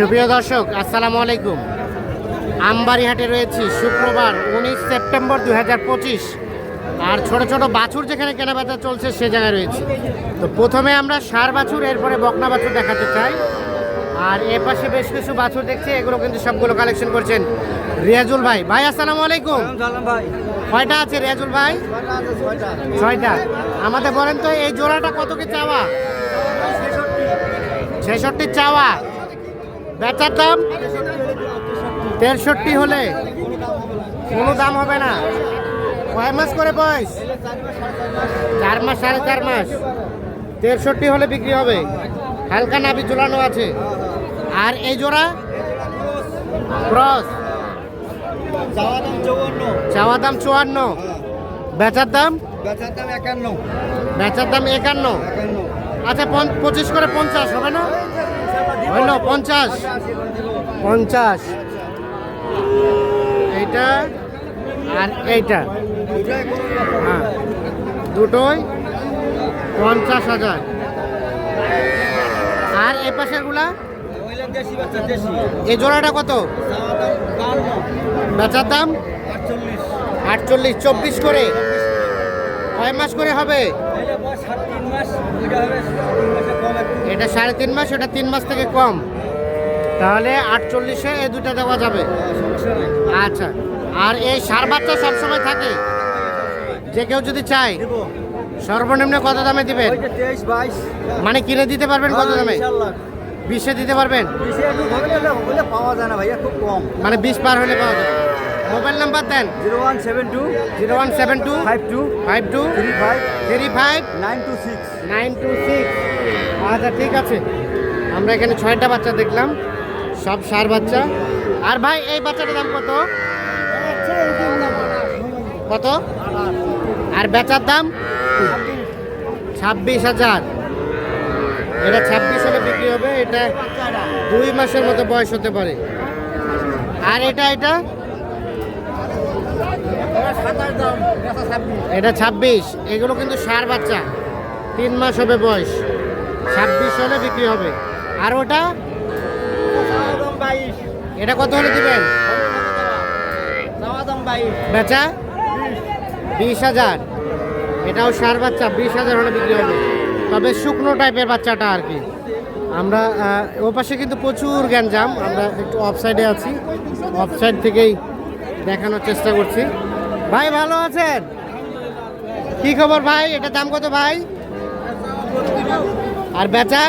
সুপ্রিয় দর্শক আসসালামু আলাইকুম। আমবাড়িহাটে রয়েছি শুক্রবার উনিশ সেপ্টেম্বর দু হাজার পঁচিশ। আর ছোট ছোট বাছুর যেখানে কেনাবেচা চলছে সে জায়গায় রয়েছে। তো প্রথমে আমরা সার বাছুর এরপরে বকনা বাছুর দেখাতে চাই। আর এ পাশে বেশ কিছু বাছুর দেখছি এগুলো কিন্তু সবগুলো কালেকশন করছেন রিয়াজুল ভাই। ভাই আসসালামু আলাইকুম। ভাই। কয়টা আছে রিয়াজুল ভাই? ছয়টা আমাদের বলেন তো এই জোড়াটা কত কি চাওয়া? ছেষট্টি চাওয়া। বেচার দাম তেষট্টি হলে কোনো দাম হবে না। কয় মাস করে বয়স? চার মাস, সাড়ে চার মাস। তেষট্টি হলে বিক্রি হবে। হালকা নাবি ঝুলানো আছে। আর এই জোড়া? ক্রস। চাওয়া দাম চৌয়ান্ন। বেচার দাম? বেচার দাম একান্ন। বেচার দাম একান্ন আচ্ছা পঁচিশ করে পঞ্চাশ, হবে না? হইল পঞ্চাশ। পঞ্চাশ। এইটা আর এইটা। হ্যাঁ দুটোই পঞ্চাশ হাজার। আর এ পাশেরগুলা এই জোড়াটা কত? বেচার দাম? আটচল্লিশ আটচল্লিশ চব্বিশ করে। কয় মাস করে হবে? এটা সাত তিন মাস এটা সাড়ে তিন মাস থেকে কম। তাহলে আটচল্লিশে এই দুটা দেওয়া যাবে। আচ্ছা। আর এই সার বাচ্চা সবসময় থাকে? যে কেউ যদি চায় সর্বনিম্ন কত দামে দিবেন? মানে কিনে দিতে পারবেন কত দামে? বিশে দিতে পারবেন? পাওয়া যায় না ভাইয়া খুব কম। মানে বিশ পার হলে পাওয়া যাবে। মোবাইল নাম্বার দেন। Zero one seven two zero one seven two five two five two three five three five nine two six. Nine two six. আচ্ছা ঠিক আছে। আমরা এখানে ছয়টা বাচ্চা দেখলাম। সব সার বাচ্চা। আর ভাই, এই বাচ্চাটার দাম কত? কত? আর বেচার দাম? ছাব্বিশ হাজার। এটা ছাব্বিশ হলে বিক্রি হবে। এটা দুই মাসের মতো বয়স হতে পারে। আর এটা এটা? এটা ছাব্বিশ। এগুলো কিন্তু সার বাচ্চা। তিন মাস হবে বয়স। ছাব্বিশ হলে বিক্রি হবে। আর ওটা? এটা কত হলে দিবেন? বেচা? বিশ হাজার। এটাও সার বাচ্চা, বিশ হাজার হলে বিক্রি হবে। তবে শুকনো টাইপের বাচ্চাটা আর কি। আমরা ও পাশে কিন্তু প্রচুর গ্যাঞ্জাম। আমরা একটু অফ সাইডে আছি। অফ সাইড থেকেই দেখানোর চেষ্টা করছি। ভাই, ভালো আছেন? কি খবর ভাই? এটা দাম কত ভাই? আর বেচা?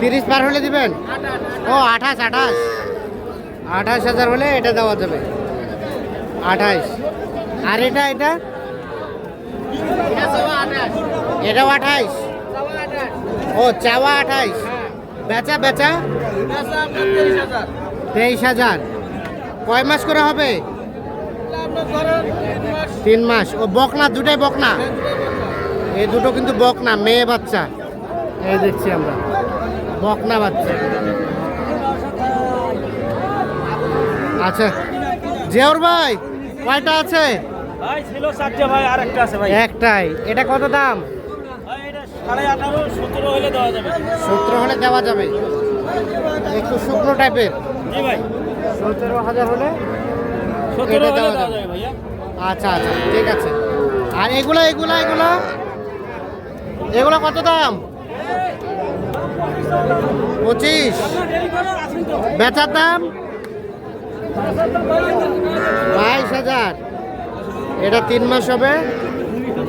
তিরিশ পার হলে দিবেন? ও, আঠাশ আঠাশ। আঠাশ হাজার হলে এটা দেওয়া যাবে। আঠাইশ আর এটা এটা? এটাও আঠাইশ ও, চাওয়া আঠাইশ বেচা বেচা? তেইশ হাজার। কয় মাস করে হবে? তিন মাস। ও, বকনা, দুটাই বকনা? এই দুটো কিন্তু বকনা মেয়ে বাচ্চা। এই দেখছি আমরা। বকনা বাচ্চা। আচ্ছা জিয়াউর ভাই কয়টা আছে? ভাই ছিল চারটে ভাই আর একটা আছে ভাই। একটাই। এটা কত দাম? সতেরো হলে দেওয়া যাবে। একটু শুকনো টাইপের। সতেরো হাজার হলে এটা দেওয়া। যাবে। আচ্ছা আচ্ছা ঠিক আছে। আর এগুলা এগুলা এগুলা? এগুলা কত দাম? পঁচিশ। বেচার দাম? বাইশ হাজার। এটা তিন মাস হবে।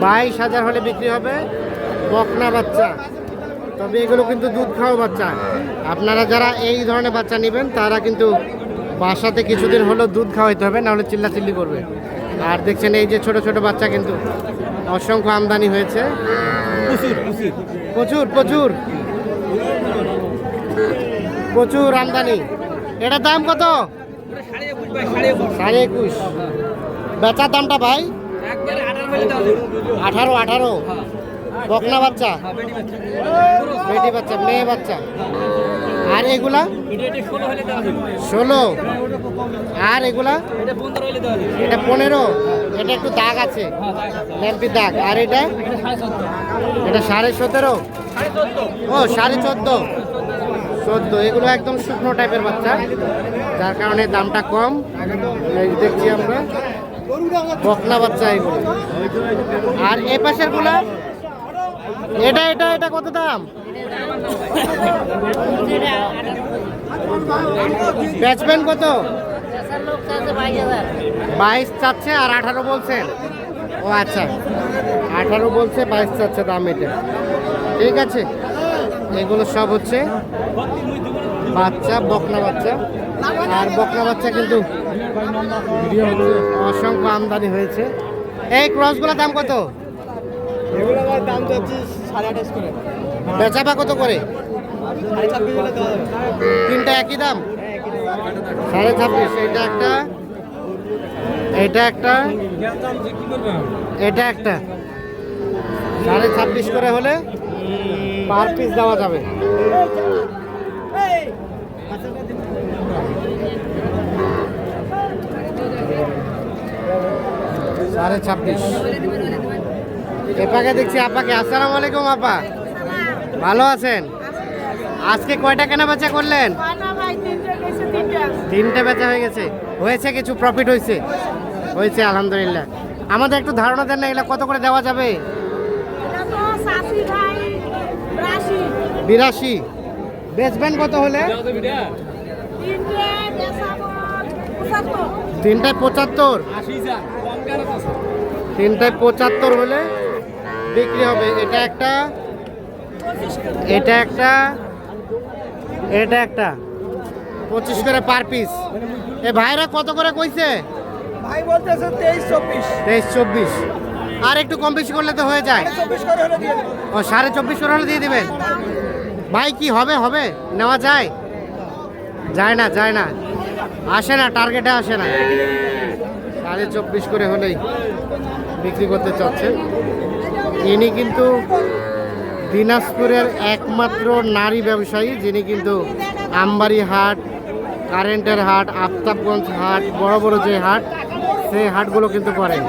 বাইশ হাজার হলে বিক্রি হবে। বকনা বাচ্চা। তবে এগুলো কিন্তু দুধ খাওয়া বাচ্চা। আপনারা যারা এই ধরনের বাচ্চা নেবেন, তারা কিন্তু বাসাতে কিছুদিন হলেও দুধ খাওয়াইতে হবে, নাহলে চিল্লাচিল্লি করবে। আর দেখছেন এই যে ছোট ছোট বাচ্চা কিন্তু অসংখ্য আমদানি হয়েছে। প্রচুর প্রচুর প্রচুর আমদানি। এটার দাম কত? সাড়ে একুশ। বেচার দামটা ভাই? আঠারো আঠারো। বকনা বাচ্চা? বেটি বাচ্চা, মেয়ে বাচ্চা? আর এগুলা? ষোলো। আর এগুলা? এটা পনেরো। এটা একটু দাগ আছে, ল্যাম্পির দাগ। আর এটা? এটা সাড়ে সতেরো। ও, সাড়ে চোদ্দ। চোদ্দ। এগুলো একদম শুকনো টাইপের বাচ্চা, যার কারণে দামটা কম। দেখছি আমরা। বকনা বাচ্চা এগুলো। আর এ পাশেরগুলো এটা এটা এটা কত দাম? বেচবেন কত? বাইশ চাচ্ছে আর আঠারো বলছেন ও আচ্ছা আঠারো বলছে, বাইশ চাচ্ছে দাম এটা। ঠিক আছে, এগুলো সব হচ্ছে বাচ্চা, বকনা বাচ্চা। আর বকনা বাচ্চা কিন্তু অসংখ্য আমদানি হয়েছে। এই ক্রসগুলোর দাম কত? এগুলো আমার দাম যাচ্ছে সাড়ে আঠাশ করে। বেচাবা কত করে? তিনটা একই দাম? সাড়ে ছাব্বিশ এটা একটা এটা একটা এটা একটা। সাড়ে ছাব্বিশ করে হলে পার পিস দেওয়া যাবে। সাড়ে ছাব্বিশ। এপাকে দেখছি আপাকে। আসসালামু আলাইকুম, আপা। ভালো আছেন? আজকে কয়টা কেনা বেচা করলেন? তিনটে বেচা হয়ে গেছে। হয়েছে কিছু? প্রফিট হয়েছে? হয়েছে, আলহামদুলিল্লাহ। আমাদের একটু ধারণা দেন না, এগুলো কত করে দেওয়া যাবে? বিরাশি। বেচবেন কত হলে? তিনটে তিনটায় পঁচাত্তর। তিনটায় পঁচাত্তর হলে? বিক্রি হবে। এটা একটা এটা একটা এটা একটা। পঁচিশ করে পার পিস এ ভাইরা কত করে কইছে? ভাই বলতেছে তেইশ চব্বিশ। তেইশ চব্বিশ। আর একটু কম বেশি করলে তো হয়ে যায়। ও সাড়ে চব্বিশ করে হলে দিয়ে দিবেন? ভাই কি হবে হবে? নেওয়া যায়? যায় না যায় না। আসে না টার্গেটে আসে না। সাড়ে চব্বিশ করে হলেই বিক্রি করতে চাচ্ছেন। ইনি কিন্তু দিনাজপুরের একমাত্র নারী ব্যবসায়ী, যিনি কিন্তু আমবাড়ি হাট, কারেন্টের হাট, আফতাবগঞ্জ হাট, বড় বড় যে হাট, সেই হাটগুলো কিন্তু করেন।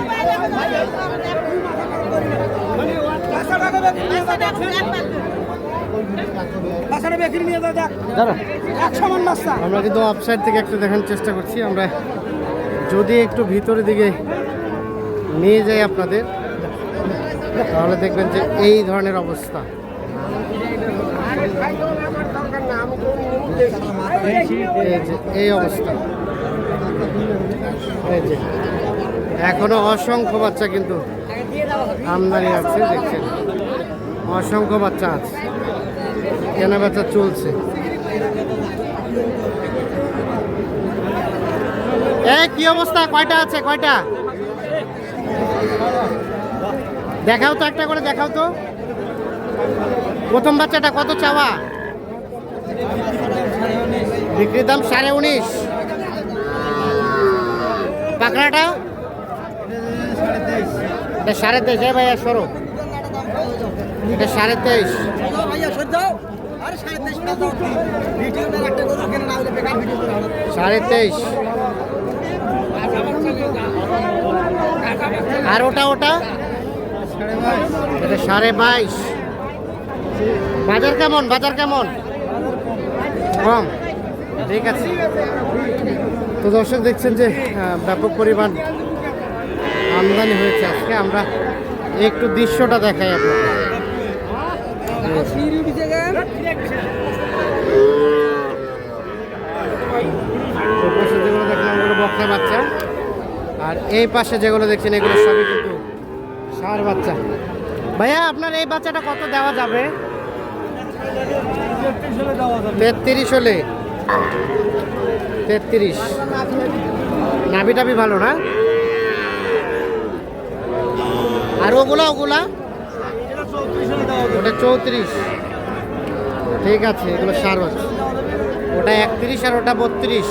আমরা কিন্তু অফসাইড থেকে একটু দেখানোর চেষ্টা করছি। আমরা যদি একটু ভিতরের দিকে নিয়ে যাই আপনাদের। তাহলে দেখবেন যে এই ধরনের অবস্থা। এই অবস্থা। এই এখনও অসংখ্য বাচ্চা কিন্তু আমদানি আছে দেখছেন। অসংখ্য বাচ্চা আছে। কেনা বেচা চলছে। এ কি অবস্থা? কয়টা আছে? কয়টা? দেখাও তো একটা করে দেখাও তো। প্রথম বাচ্চাটা কত চাওয়া? বিক্রির দাম সাড়ে উনিশ। পাকড়াটা? এটা সাড়ে তেইশ। হ্যাঁ ভাইয়া সরো। এটা সাড়ে তেইশ। সাড়ে তেইশ। আর ওটা ওটা? এটা সাড়ে বাইশ। বাজার কেমন? বাজার কেমন? কম। ঠিক আছে। তো দর্শক দেখছেন যে ব্যাপক পরিমাণ আমদানি হয়েছে আজকে। আমরা একটু দৃশ্যটা দেখাই যেগুলো দেখলাম বাচ্চা। আর এই পাশে যেগুলো দেখছেন, এগুলো সবই কিন্তু সার বাচ্চা। ভাইয়া আপনার এই বাচ্চাটা কত দেওয়া যাবে? তেত্রিশ হলে তেত্রিশ নাভি টাভি ভালো না? আর ওগুলা ওগুলা? ওটা চৌত্রিশ। ঠিক আছে এগুলো সার বাচ্চা। ওটা একত্রিশ আর ওটা বত্রিশ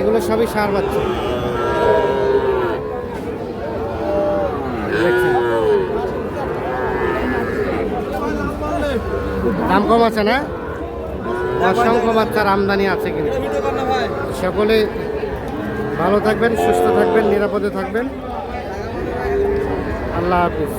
এগুলো সবই সার দেখছেন। দাম কম আছে না? অসংখ্য বাচ্চার আমদানি আছে কিন্তু। সকলে ভালো থাকবেন, সুস্থ থাকবেন, নিরাপদে থাকবেন। আল্লাহ হাফিজ।